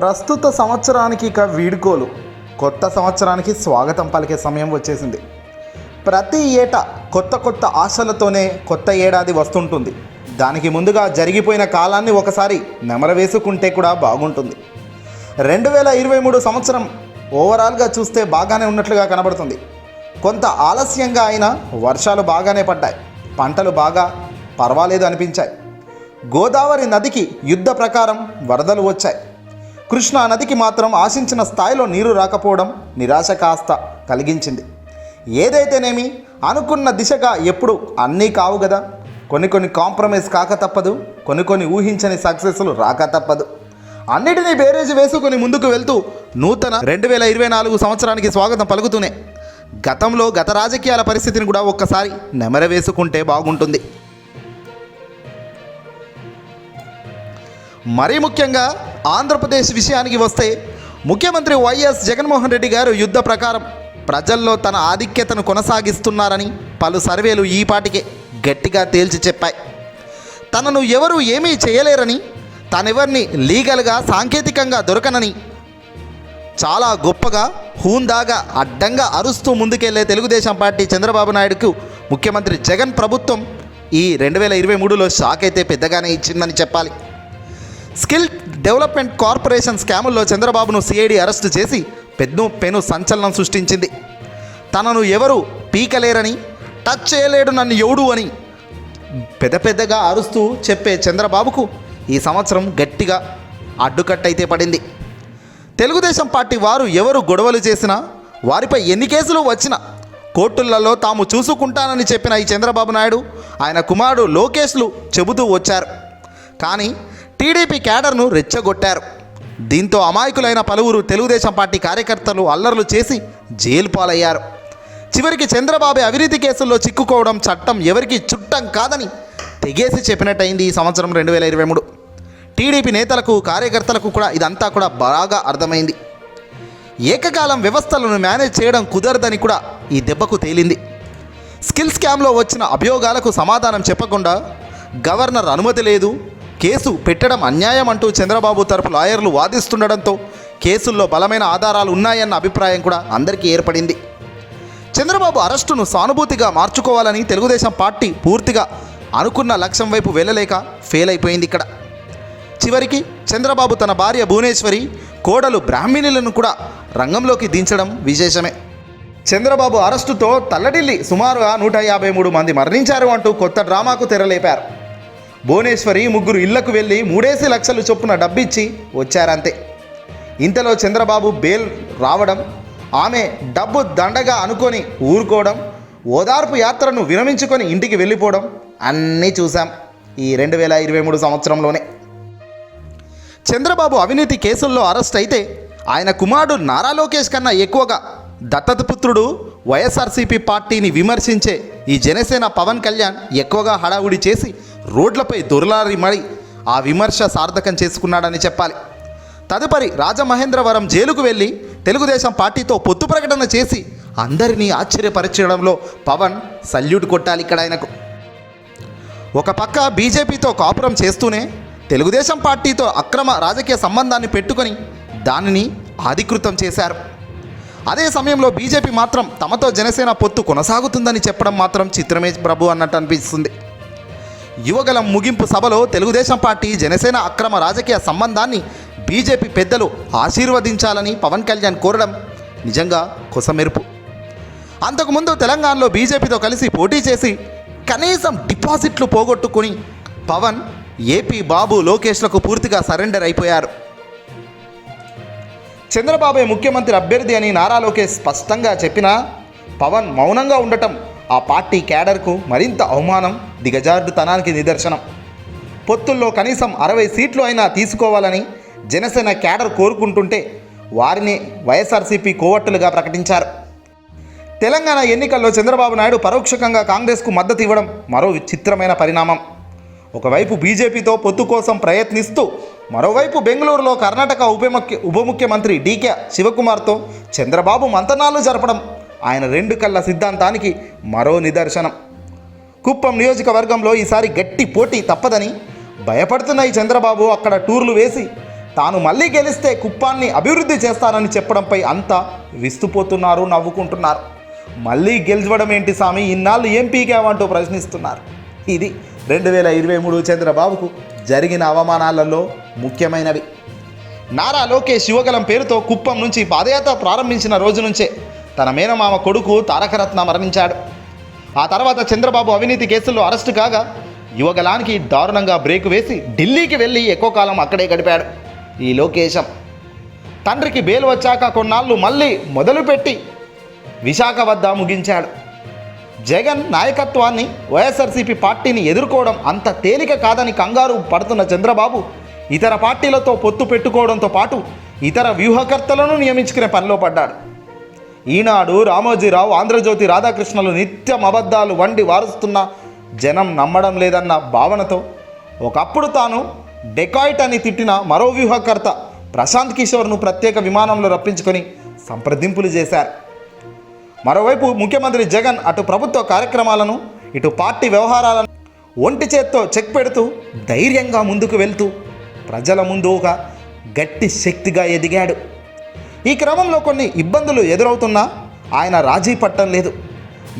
ప్రస్తుత సంవత్సరానికి ఇక వీడుకోలు. కొత్త సంవత్సరానికి స్వాగతం పలికే సమయం వచ్చేసింది. ప్రతి ఏటా కొత్త కొత్త ఆశలతోనే కొత్త ఏడాది వస్తుంటుంది. దానికి ముందుగా జరిగిపోయిన కాలాన్ని ఒకసారి నెమరవేసుకుంటే కూడా బాగుంటుంది. రెండు వేల ఇరవై మూడు సంవత్సరం ఓవరాల్గా చూస్తే బాగానే ఉన్నట్లుగా కనబడుతుంది. కొంత ఆలస్యంగా అయినా వర్షాలు బాగానే పడ్డాయి. పంటలు బాగా పర్వాలేదు అనిపించాయి. గోదావరి నదికి యుద్ధ ప్రకారం వరదలు వచ్చాయి. కృష్ణా నదికి మాత్రం ఆశించిన స్థాయిలో నీరు రాకపోవడం నిరాశ కాస్త కలిగించింది. ఏదైతేనేమి అనుకున్న దిశగా ఎప్పుడు అన్నీ కావు కదా కొన్ని కొన్ని కాంప్రమైజ్ కాక తప్పదు కొన్ని కొన్ని ఊహించని సక్సెస్లు రాక తప్పదు. అన్నిటినీ బేరేజ్ వేసుకొని ముందుకు వెళ్తూ నూతన రెండు వేల ఇరవై నాలుగు సంవత్సరానికి స్వాగతం పలుకుతూనే గతంలో గత రాజకీయాల పరిస్థితిని కూడా ఒక్కసారి నెమర వేసుకుంటే బాగుంటుంది. మరీ ముఖ్యంగా ఆంధ్రప్రదేశ్ విషయానికి వస్తే ముఖ్యమంత్రి వైఎస్ జగన్మోహన్ రెడ్డి గారు యుద్ధ ప్రకారం ప్రజల్లో తన ఆధిక్యతను కొనసాగిస్తున్నారని పలు సర్వేలు ఈపాటికే గట్టిగా తేల్చి చెప్పాయి. తనను ఎవరు ఏమీ చేయలేరని తనెవరిని లీగల్గా సాంకేతికంగా దొరకనని చాలా గొప్పగా హూందాగా అడ్డంగా అరుస్తూ ముందుకెళ్ళే తెలుగుదేశం పార్టీ చంద్రబాబు నాయుడుకు ముఖ్యమంత్రి జగన్ ప్రభుత్వం ఈ రెండు వేల ఇరవై మూడులో షాక్ అయితే పెద్దగానే ఇచ్చిందని చెప్పాలి. స్కిల్ డెవలప్మెంట్ కార్పొరేషన్ స్కాముల్లో చంద్రబాబును సిఐడి అరెస్టు చేసి పెద్ద పెను సంచలనం సృష్టించింది. తనను ఎవరు పీకలేరని టచ్ చేయలేడు నన్ను ఎవడు అని పెద్ద పెద్దగా అరుస్తూ చెప్పే చంద్రబాబుకు ఈ సంవత్సరం గట్టిగా అడ్డుకట్టయితే పడింది. తెలుగుదేశం పార్టీ వారు ఎవరు గొడవలు చేసినా వారిపై ఎన్ని కేసులు వచ్చినా కోర్టులలో తాము చూసుకుంటానని చెప్పిన ఈ చంద్రబాబు నాయుడు ఆయన కుమారుడు లోకేష్లు చెబుతూ వచ్చారు. కానీ టీడీపీ క్యాడర్ను రెచ్చగొట్టారు. దీంతో అమాయకులైన పలువురు తెలుగుదేశం పార్టీ కార్యకర్తలు అల్లర్లు చేసి జైలు పాలయ్యారు. చివరికి చంద్రబాబు అవినీతి కేసుల్లో చిక్కుకోవడం చట్టం ఎవరికి చుట్టం కాదని తెగేసి చెప్పినట్టయింది ఈ సంవత్సరం రెండు వేల ఇరవై మూడు. టీడీపీ నేతలకు కార్యకర్తలకు కూడా ఇదంతా కూడా బాగా అర్థమైంది. ఏకకాలం వ్యవస్థలను మేనేజ్ చేయడం కుదరదని కూడా ఈ దెబ్బకు తేలింది. స్కిల్ స్కామ్లో వచ్చిన అభియోగాలకు సమాధానం చెప్పకుండా గవర్నర్ అనుమతి లేదు కేసు పెట్టడం అన్యాయం అంటూ చంద్రబాబు తరపు లాయర్లు వాదిస్తుండడంతో కేసుల్లో బలమైన ఆధారాలు ఉన్నాయన్న అభిప్రాయం కూడా అందరికీ ఏర్పడింది. చంద్రబాబు అరెస్టును సానుభూతిగా మార్చుకోవాలని తెలుగుదేశం పార్టీ పూర్తిగా అనుకున్న లక్ష్యం వైపు వెళ్ళలేక ఫెయిల్ అయిపోయింది ఇక్కడ. చివరికి చంద్రబాబు తన భార్య భువనేశ్వరి కోడలు బ్రాహ్మిణులను కూడా రంగంలోకి దించడం విశేషమే. చంద్రబాబు అరెస్టుతో తల్లడిల్లి సుమారుగా నూట యాభై మూడు మంది మరణించారు అంటూ కొత్త డ్రామాకు తెరలేపారు. భువనేశ్వరి ముగ్గురు ఇళ్ళకు వెళ్ళి మూడేసి లక్షలు చొప్పున డబ్బిచ్చి వచ్చారంతే. ఇంతలో చంద్రబాబు బెయిల్ రావడం ఆమె డబ్బు దండగా అనుకొని ఊరుకోవడం ఓదార్పు యాత్రను విరమించుకొని ఇంటికి వెళ్ళిపోవడం అన్నీ చూశాం ఈ రెండు వేల ఇరవై మూడు సంవత్సరంలోనే. చంద్రబాబు అవినీతి కేసుల్లో అరెస్ట్ అయితే ఆయన కుమారుడు నారా లోకేష్ కన్నా ఎక్కువగా దత్తతపుత్రుడు వైఎస్ఆర్సీపీ పార్టీని విమర్శించే ఈ జనసేన పవన్ కళ్యాణ్ ఎక్కువగా హడావుడి చేసి రోడ్లపై దొరలారి మరి ఆ విమర్శ సార్థకం చేసుకున్నాడని చెప్పాలి. తదుపరి రాజమహేంద్రవరం జైలుకు వెళ్ళి తెలుగుదేశం పార్టీతో పొత్తు ప్రకటన చేసి అందరినీ ఆశ్చర్యపరచడంలో పవన్ సల్యూట్ కొట్టాలి ఇక్కడ ఆయనకు. ఒక పక్క బీజేపీతో కాపురం చేస్తూనే తెలుగుదేశం పార్టీతో అక్రమ రాజకీయ సంబంధాన్ని పెట్టుకొని దానిని అధికృతం చేశారు. అదే సమయంలో బీజేపీ మాత్రం తమతో జనసేన పొత్తు కొనసాగుతుందని చెప్పడం మాత్రం చిత్రమే ప్రభు అన్నట్టు అనిపిస్తుంది. యువగలం ముగింపు సభలో తెలుగుదేశం పార్టీ జనసేన అక్రమ రాజకీయ సంబంధాన్ని బీజేపీ పెద్దలు ఆశీర్వదించాలని పవన్ కళ్యాణ్ కోరడం నిజంగా కొసమెరుపు. అంతకుముందు తెలంగాణలో బీజేపీతో కలిసి పోటీ చేసి కనీసం డిపాజిట్లు పోగొట్టుకుని పవన్ ఏపీ బాబు లోకేష్లకు పూర్తిగా సరెండర్ అయిపోయారు. చంద్రబాబే ముఖ్యమంత్రి అభ్యర్థి అని నారా లోకేష్ స్పష్టంగా చెప్పినా పవన్ మౌనంగా ఉండటం ఆ పార్టీ క్యాడర్కు మరింత అవమానం. దిగజారుడుతనానికి నిదర్శనం. పొత్తుల్లో కనీసం అరవై సీట్లు అయినా తీసుకోవాలని జనసేన క్యాడర్ కోరుకుంటుంటే వారిని వైఎస్ఆర్సీపీ కోవట్టులుగా ప్రకటించారు. తెలంగాణ ఎన్నికల్లో చంద్రబాబు నాయుడు పరోక్షకంగా కాంగ్రెస్కు మద్దతు ఇవ్వడం మరో విచిత్రమైన పరిణామం. ఒకవైపు బీజేపీతో పొత్తు కోసం ప్రయత్నిస్తూ మరోవైపు బెంగళూరులో కర్ణాటక ఉప ముఖ్య ఉప ముఖ్యమంత్రి డీకే శివకుమార్తో చంద్రబాబు మంతనాలు జరపడం ఆయన రెండు కళ్ళ సిద్ధాంతానికి మరో నిదర్శనం. కుప్పం నియోజకవర్గంలో ఈసారి గట్టి పోటీ తప్పదని భయపడుతున్న ఈ చంద్రబాబు అక్కడ టూర్లు వేసి. తాను మళ్ళీ గెలిస్తే కుప్పాన్ని అభివృద్ధి చేస్తానని చెప్పడంపై అంతా విస్తుపోతున్నారు నవ్వుకుంటున్నారు. మళ్ళీ గెలిచడం ఏంటి స్వామి ఇన్నాళ్ళు ఏం పీకావంటూ ప్రశ్నిస్తున్నారు. ఇది రెండు వేల ఇరవై మూడు చంద్రబాబుకు జరిగిన అవమానాలలో ముఖ్యమైనవి నారా లోకేష్ యువగలం పేరుతో కుప్పం నుంచి పాదయాత్ర ప్రారంభించిన రోజు నుంచే తన మేనమామ కొడుకు తారకరత్న మరణించాడు. ఆ తర్వాత చంద్రబాబు అవినీతి కేసుల్లో అరెస్టు కాగా యువగలానికి దారుణంగా బ్రేక్ వేసి ఢిల్లీకి వెళ్ళి ఎక్కువ కాలం అక్కడే గడిపాడు ఈ లోకేశం. తండ్రికి బెయిల్ వచ్చాక కొన్నాళ్ళు మళ్ళీ మొదలుపెట్టి విశాఖ వద్ద ముగించాడు. జగన్ నాయకత్వాన్ని వైఎస్ఆర్సీపీ పార్టీని ఎదుర్కోవడం అంత తేలిక కాదని కంగారు పడుతున్న చంద్రబాబు ఇతర పార్టీలతో పొత్తు పెట్టుకోవడంతో పాటు ఇతర వ్యూహకర్తలను నియమించుకునే పనిలో పడ్డాడు. ఈనాడు రామోజీరావు ఆంధ్రజ్యోతి రాధాకృష్ణలు నిత్యం అబద్ధాలు వండి వారుస్తున్న జనం నమ్మడం లేదన్న భావనతో ఒకప్పుడు తాను డెకాయిట్ అని తిట్టిన మరో వ్యూహకర్త ప్రశాంత్ కిషోర్ను ప్రత్యేక విమానంలో రప్పించుకొని సంప్రదింపులు చేశారు. మరోవైపు ముఖ్యమంత్రి జగన్ అటు ప్రభుత్వ కార్యక్రమాలను ఇటు పార్టీ వ్యవహారాలను ఒంటి చేత్తో చెక్ పెడుతూ ధైర్యంగా ముందుకు వెళ్తూ ప్రజల ముందు ఒక గట్టి శక్తిగా ఎదిగాడు. ఈ క్రమంలో కొన్ని ఇబ్బందులు ఎదురవుతున్నా ఆయన రాజీ పట్టం లేదు.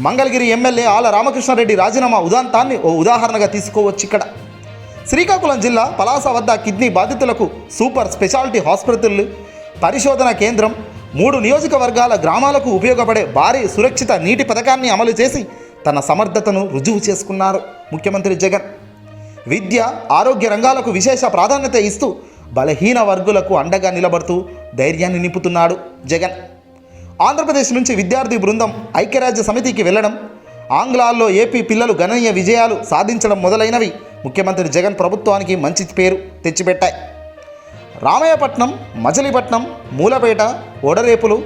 మంగళగిరి ఎమ్మెల్యే ఆల రామకృష్ణారెడ్డి రాజీనామా ఉదాంతాన్ని ఓ ఉదాహరణగా తీసుకోవచ్చు ఇక్కడ. శ్రీకాకుళం జిల్లా పలాస వద్ద కిడ్నీ బాధితులకు సూపర్ స్పెషాలిటీ హాస్పిటల్ పరిశోధన కేంద్రం మూడు నియోజకవర్గాల గ్రామాలకు ఉపయోగపడే భారీ సురక్షిత నీటి పథకాన్ని అమలు చేసి తన సమర్థతను రుజువు చేసుకున్నారు ముఖ్యమంత్రి జగన్. విద్య ఆరోగ్య రంగాలకు విశేష ప్రాధాన్యత ఇస్తూ బలహీన వర్గులకు అండగా నిలబడుతూ ధైర్యాన్ని నింపుతున్నాడు జగన్. ఆంధ్రప్రదేశ్ నుంచి విద్యార్థి బృందం ఐక్యరాజ్య సమితికి వెళ్ళడం ఆంగ్లాల్లో ఏపీ పిల్లలు గణనీయ విజయాలు సాధించడం మొదలైనవి ముఖ్యమంత్రి జగన్ ప్రభుత్వానికి మంచి పేరు తెచ్చిపెట్టాయి. రామయ్యపట్నం మచిలీపట్నం మూలపేట ఓడరేపులు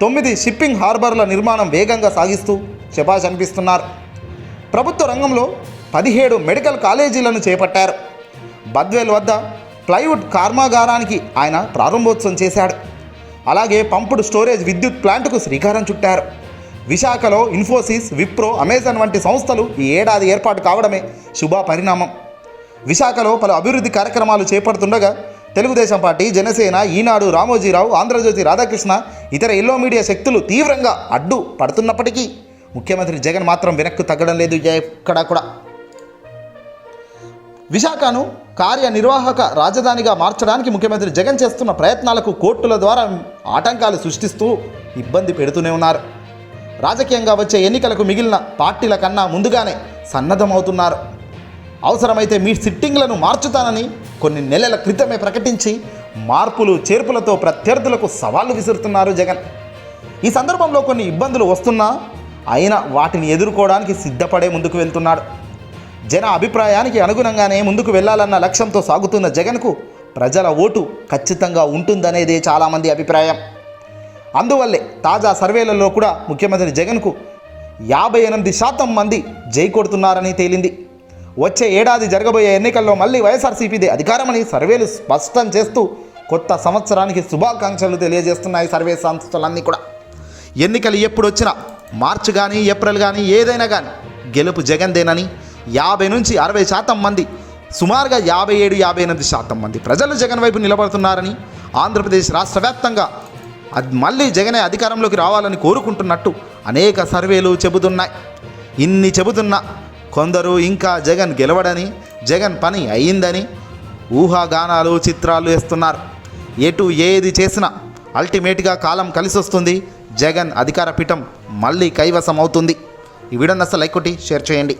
తొమ్మిది షిప్పింగ్ హార్బర్ల నిర్మాణం వేగంగా సాగిస్తూ శబాష్ అనిపిస్తున్నారు. ప్రభుత్వ రంగంలో పదిహేడు మెడికల్ కాలేజీలను చేపట్టారు. బద్వేల్ వద్ద ప్లైవుడ్ కర్మాగారానికి ఆయన ప్రారంభోత్సవం చేశాడు. అలాగే పంపుడు స్టోరేజ్ విద్యుత్ ప్లాంట్కు శ్రీకారం చుట్టారు. విశాఖలో ఇన్ఫోసిస్ విప్రో అమెజాన్ వంటి సంస్థలు ఈ ఏడాది ఏర్పాటు కావడమే శుభ పరిణామం. విశాఖలో పలు అభివృద్ధి కార్యక్రమాలు చేపడుతుండగా తెలుగుదేశం పార్టీ జనసేన ఈనాడు రామోజీరావు ఆంధ్రజ్యోతి రాధాకృష్ణ ఇతర ఎల్లో మీడియా శక్తులు తీవ్రంగా అడ్డు పడుతున్నప్పటికీ ముఖ్యమంత్రి జగన్ మాత్రం వెనక్కు తగ్గడం లేదు ఎక్కడా కూడా. విశాఖను కార్యనిర్వాహక రాజధానిగా మార్చడానికి ముఖ్యమంత్రి జగన్ చేస్తున్న ప్రయత్నాలకు కోర్టుల ద్వారా ఆటంకాలు సృష్టిస్తూ ఇబ్బంది పెడుతూనే ఉన్నారు. రాజకీయంగా వచ్చే ఎన్నికలకు మిగిలిన పార్టీల కన్నా ముందుగానే సన్నద్ధమవుతున్నారు. అవసరమైతే మీ సిట్టింగ్లను మార్చుతానని కొన్ని నెలల క్రితమే ప్రకటించి మార్పులు చేర్పులతో ప్రత్యర్థులకు సవాళ్ళు విసురుతున్నారు జగన్. ఈ సందర్భంలో కొన్ని ఇబ్బందులు వస్తున్నా అయినా వాటిని ఎదుర్కోవడానికి సిద్ధపడే ముందుకు వెళ్తున్నాడు. జన అభిప్రాయానికి అనుగుణంగానే ముందుకు వెళ్ళాలన్న లక్ష్యంతో సాగుతున్న జగన్కు ప్రజల ఓటు ఖచ్చితంగా ఉంటుందనేదే చాలామంది అభిప్రాయం. అందువల్లే తాజా సర్వేలలో కూడా ముఖ్యమంత్రి జగన్కు యాభై ఎనిమిది శాతం మంది జై కొడుతున్నారని తేలింది. వచ్చే ఏడాది జరగబోయే ఎన్నికల్లో మళ్ళీ వైఎస్ఆర్సీపీదే అధికారమని సర్వేలు స్పష్టం చేస్తూ కొత్త సంవత్సరానికి శుభాకాంక్షలు తెలియజేస్తున్నాయి సర్వే సంస్థలన్నీ కూడా. ఎన్నికలు ఎప్పుడు వచ్చినా మార్చి కానీ ఏప్రిల్ కానీ ఏదైనా కానీ గెలుపు జగందేనని యాభై నుంచి అరవై శాతం మంది సుమారుగా యాభై ఏడు యాభై ఎనిమిది శాతం మంది ప్రజలు జగన్ వైపు నిలబడుతున్నారని ఆంధ్రప్రదేశ్ రాష్ట్ర వ్యాప్తంగా అది మళ్ళీ జగనే అధికారంలోకి రావాలని కోరుకుంటున్నట్టు అనేక సర్వేలు చెబుతున్నాయి. ఇన్ని చెబుతున్నా కొందరు ఇంకా జగన్ గెలవడని జగన్ పని అయ్యిందని ఊహాగానాలు చిత్రాలు వేస్తున్నారు. ఎటు ఏది చేసినా అల్టిమేట్గా కాలం కలిసి వస్తుంది జగన్ అధికార పీఠం మళ్ళీ కైవసం అవుతుంది ఈ వీడియో అసలు లైక్ కొట్టి షేర్ చేయండి.